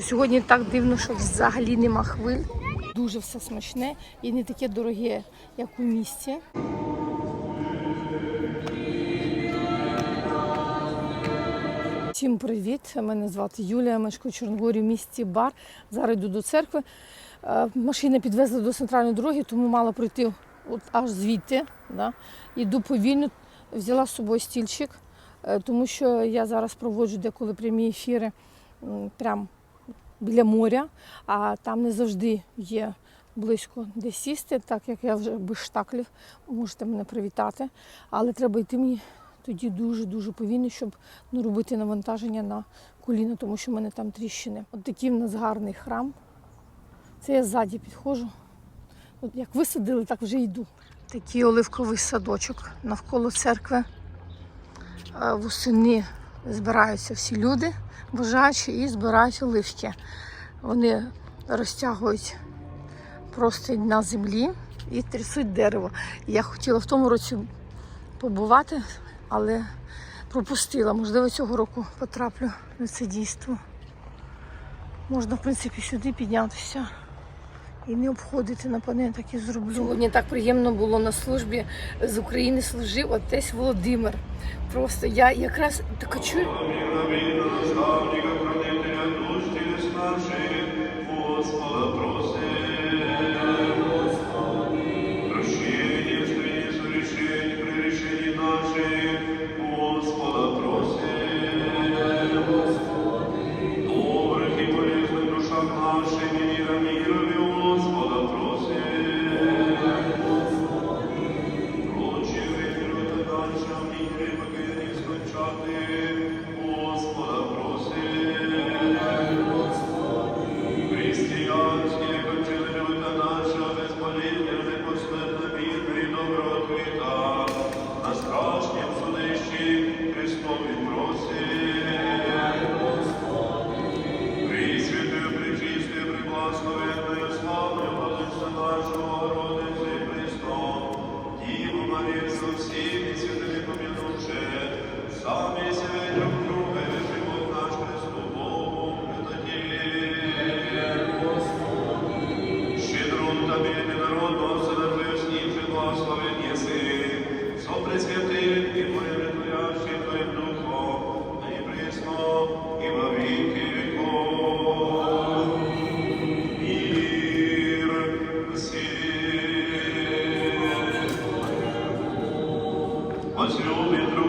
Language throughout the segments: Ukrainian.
Сьогодні так дивно, що взагалі нема хвиль. Дуже все смачне і не таке дороге, як у місті. Всім привіт! Мене звати Юлія, мешкаю в Чорногорі в місті Бар. Зараз йду до церкви. Е, Машина підвезла до центральної дороги, тому мала пройти от аж звідти. Да? Іду повільно, взяла з собою стільчик, е, тому що я зараз проводжу деколи прямі ефіри м, прям біля моря, а там не завжди є близько де сісти, так як я вже без штаклів, можете мене привітати. Але треба йти мені тоді дуже-дуже повільно, щоб не робити навантаження на коліна, тому що в мене там тріщини. От такий в нас гарний храм. Це я ззаді підходжу. От як висадили, так вже йду. Такий оливковий садочок навколо церкви. Восени збираються всі люди бажаючі і збирають оливки. Вони розтягують простинь на землі і трясуть дерево. Я хотіла в тому році побувати, але пропустила. Можливо, цього року потраплю на це дійство. Можна, в принципі, сюди піднятися і не обходити, напевно, я так і зроблю. Сьогодні так приємно було на службі. З України служив отець Володимир. Просто я якраз така чую. Mas eu me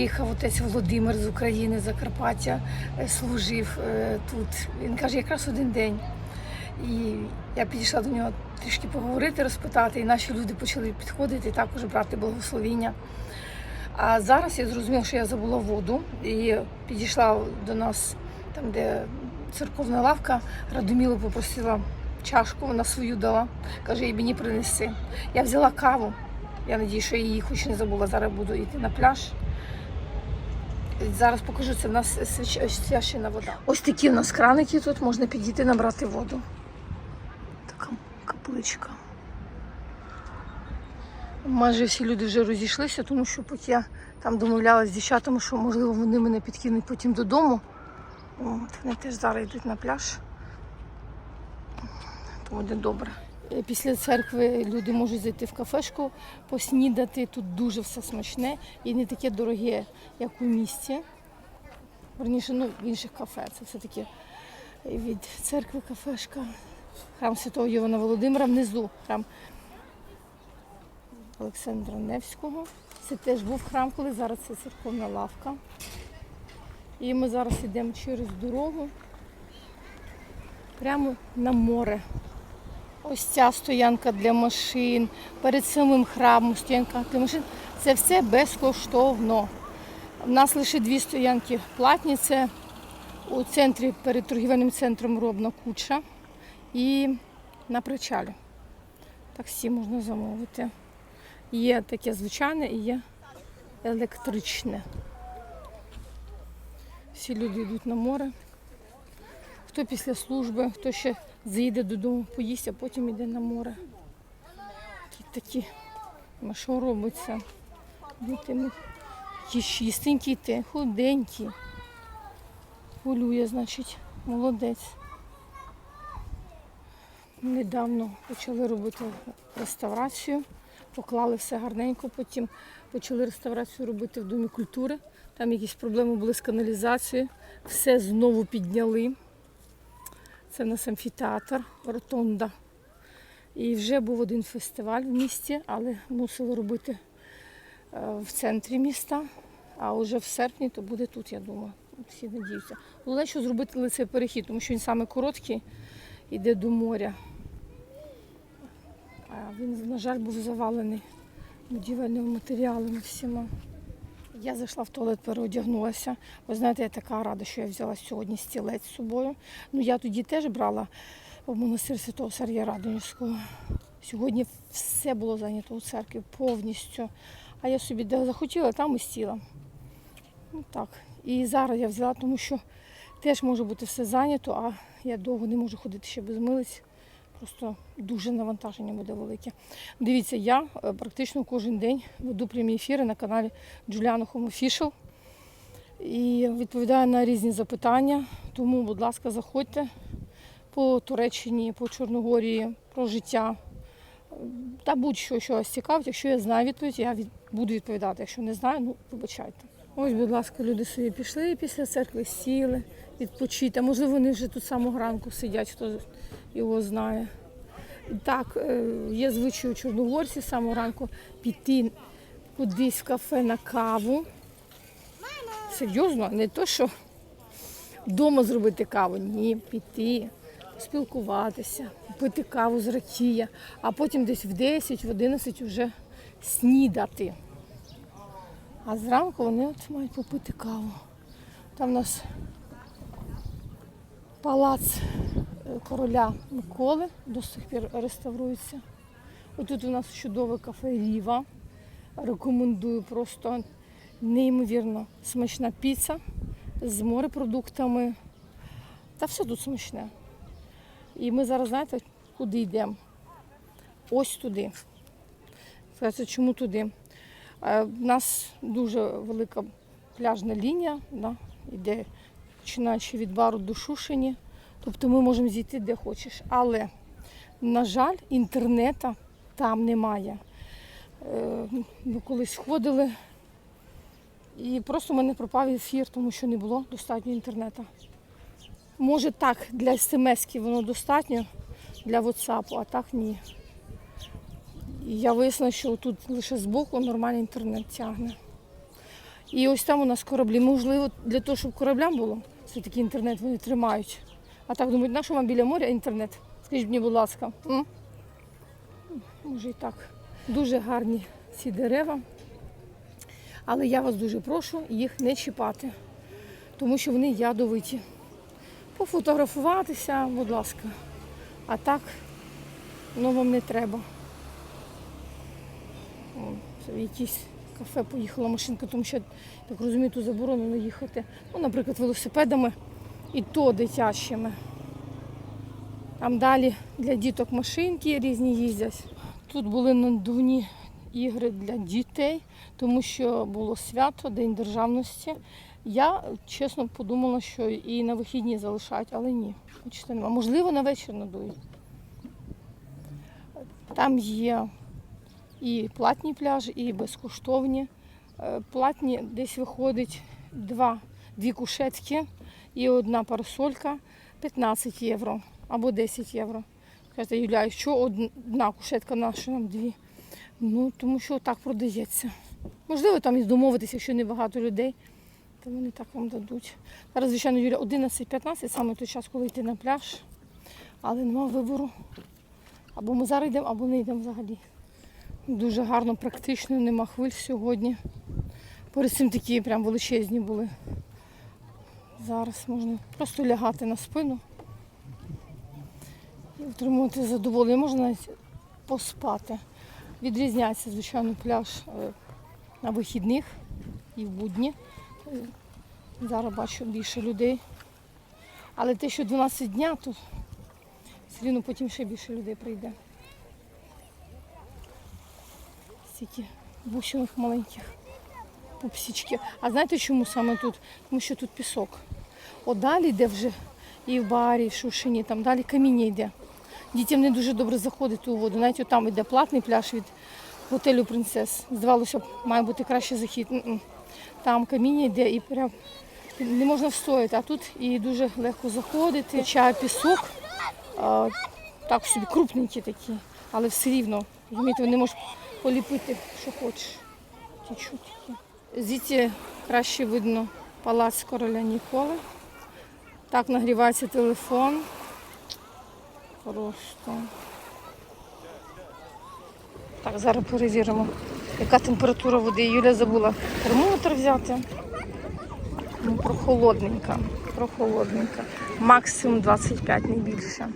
Приїхав отець Володимир з України, Закарпаття, е, служив е, тут. Він каже, якраз один день. І я підійшла до нього трішки поговорити, розпитати, і наші люди почали підходити і також брати благословіння. А зараз я зрозуміла, що я забула воду і підійшла до нас там, де церковна лавка. Радомілу попросила чашку, вона свою дала. Каже, і мені принеси. Я взяла каву. Я надію, що я її хоч не забула. Зараз буду йти на пляж. Зараз покажу, це в нас свящ- священна вода. Ось такі в нас краники тут можна підійти набрати воду. Така капличка. Майже всі люди вже розійшлися, тому що поки я там домовлялася з дівчатами, що можливо вони мене підкинуть потім додому. От, вони теж зараз йдуть на пляж. То буде добре. Після церкви люди можуть зайти в кафешку, поснідати. Тут дуже все смачне і не таке дороге, як у місті. Верніше, ну, в інших кафе. Це все-таки від церкви кафешка. Храм Святого Івана Володимира внизу. Храм Олександра Невського. Це теж був храм, коли зараз це церковна лавка. І ми зараз йдемо через дорогу прямо на море. Ось ця стоянка для машин, перед самим храмом стоянка для машин. Це все безкоштовно. У нас лише дві стоянки платні. Це у центрі перед торгівельним центром Робна Куча і на причалі. Таксі можна замовити. Є таке звичайне і є електричне. Всі люди йдуть на море. Хто після служби, хто ще заїде додому, поїсть, а потім йде на море. Такі такі. Ну, що робиться? Діти ми такі чистенькі ти, худенькі. Полює, значить, молодець. Недавно почали робити реставрацію, поклали все гарненько, потім почали реставрацію робити в Домі культури. Там якісь проблеми були з каналізацією. Все знову підняли. Це в нас амфітеатр, ротонда. І вже був один фестиваль в місті, але мусили робити е, в центрі міста. А вже в серпні то буде тут, я думаю. Всі надіються. Головне, що зробити цей перехід, тому що він саме короткий, йде до моря. А він, на жаль, був завалений будівельними матеріалами всіма. Я зайшла в туалет, переодягнулася. Ви знаєте, я така рада, що я взяла сьогодні стілець з собою. Ну, я тоді теж брала в монастир Святого Сергія Радонівського. Сьогодні все було зайнято у церкві повністю. А я собі де захотіла, там і сіла. Ну так. І зараз я взяла, тому що теж може бути все зайнято, а я довго не можу ходити ще без милиць. Просто дуже навантаження буде велике. Дивіться, я е, практично кожен день веду прямі ефіри на каналі Home Official і відповідаю на різні запитання. Тому, будь ласка, заходьте по Туреччині, по Чорногорії, про життя. Та будь-що, що вас цікавить. Якщо я знаю відповідь, я від... буду відповідати. Якщо не знаю, ну вибачайте. Ось, будь ласка, люди собі пішли після церкви, сіли, відпочити. А можливо, вони вже тут самого ранку сидять, хто його знає. Так, е, є звичай у Чорногорці самого ранку піти кудись в кафе на каву. Серйозно, не то, що вдома зробити каву. Ні, піти, спілкуватися, пити каву з ракія, а потім десь в 10, в 11 вже снідати. А зранку вони от мають попити каву. Там у нас палац е, короля Миколи до сих пір реставрується. Отут у нас чудове кафе Ріва. Рекомендую просто неймовірно смачна піца з морепродуктами. Та все тут смачне. І ми зараз, знаєте, куди йдемо? Ось туди. Скажете, чому туди? Е, У нас дуже велика пляжна лінія, да, іде починаючи від бару до Шушині. Тобто ми можемо зійти де хочеш. Але, на жаль, інтернету там немає. Е, Ми колись ходили і просто в мене пропав ефір, тому що не було достатньо інтернету. Може так, для смс воно достатньо, для WhatsApp, а так ні. І я вияснила, що тут лише збоку нормальний інтернет тягне. І ось там у нас кораблі. Можливо, для того, щоб кораблям було, все-таки інтернет вони тримають. А так думають, на що вам біля моря інтернет? Скажіть мені, будь ласка. М? Може і так. Дуже гарні ці дерева. Але я вас дуже прошу їх не чіпати, тому що вони ядовиті. Пофотографуватися, будь ласка. А так, ну вам не треба. О, це якісь кафе поїхала машинка, тому що, так розумію, тут заборонено їхати. Ну, наприклад, велосипедами і то дитячими. Там далі для діток машинки різні їздять. Тут були надувні ігри для дітей, тому що було свято, День державності. Я чесно подумала, що і на вихідні залишають, але ні. Можливо, на вечір надують. Там є і платні пляжі, і безкоштовні. Е, Платні десь виходить два, дві кушетки і одна парасолька 15 євро або 10 євро. Кажете, Юля, що одна кушетка наша нам дві? Ну, тому що так продається. Можливо, там і домовитися, якщо небагато людей, То вони так вам дадуть. Зараз, звичайно, Юля, 11.15, саме той час, коли йти на пляж. Але нема вибору. Або ми зараз йдемо, або не йдемо взагалі. Дуже гарно, практично, нема хвиль сьогодні. Перед цим такі прям величезні були. Зараз можна просто лягати на спину і отримувати задоволення. Можна навіть поспати. Відрізняється, звичайно, пляж е, на вихідних і в будні. Зараз бачу більше людей. Але те, що 12 дня, то все рівно потім ще більше людей прийде. Стільки бусинок маленьких пупсічки. А знаєте чому саме тут? Тому що тут пісок. От далі йде вже і в барі, і в Шушині, там далі каміння йде. Дітям не дуже добре заходити у воду. Навіть там йде платний пляж від готелю Принцес. Здавалося б, має бути краще захід. Там каміння йде і прям не можна встояти, а тут і дуже легко заходити. Хоча пісок а, так собі крупненькі такі, але все рівно, розумієте, вони можуть поліпити, що хочеш. Такі. Звідси краще видно палац короля Ніколи. Так нагрівається телефон. Просто. Так, зараз перевіримо, яка температура води. Юля забула термометр взяти. Ну, прохолодненька, прохолодненька. Максимум 25, не більше.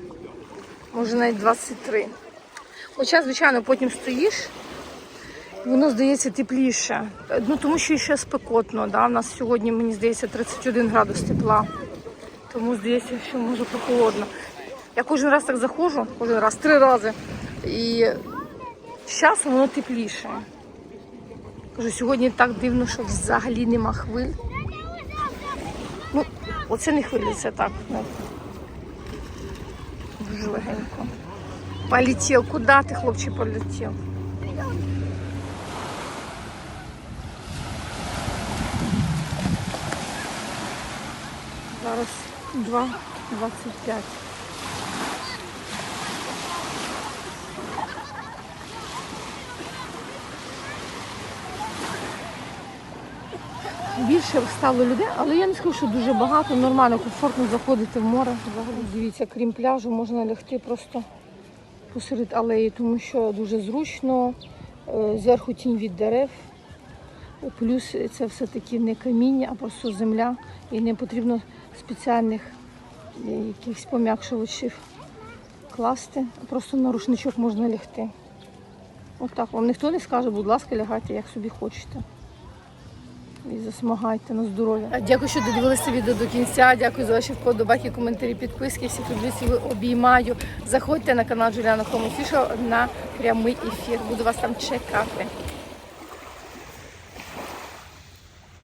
Може навіть 23. Хоча, звичайно, потім стоїш, воно здається тепліше. Ну тому що ще спекотно. Да? У нас сьогодні, мені здається, 31 градус тепла. Тому здається, що може прохолодно. Я кожен раз так заходжу, кожен раз, три рази. І з часом воно тепліше. Кажу, сьогодні так дивно, що взагалі нема хвиль. Ну, оце не хвилі, це так. Ну, дуже легенько. Полетів. Куди ти, хлопче, полетів? Зараз 2.25. Більше стало людей, але я не скажу, що дуже багато, нормально, комфортно заходити в море. Взагалі, дивіться, крім пляжу, можна лягти просто посеред алеї, тому що дуже зручно, е, зверху тінь від дерев. Плюс це все-таки не каміння, а просто земля. І не потрібно спеціальних е, якихось пом'якшувачів класти. Просто на рушничок можна лягти. Отак вам ніхто не скаже, будь ласка, лягайте, як собі хочете. І засмагайте на здоров'я. Дякую, що додивилися відео до кінця. Дякую за ваші вподобайки, коментарі, підписки. Всіх люблю, обіймаю. Заходьте на канал Джуліана Хомосіша на прямий ефір. Буду вас там чекати.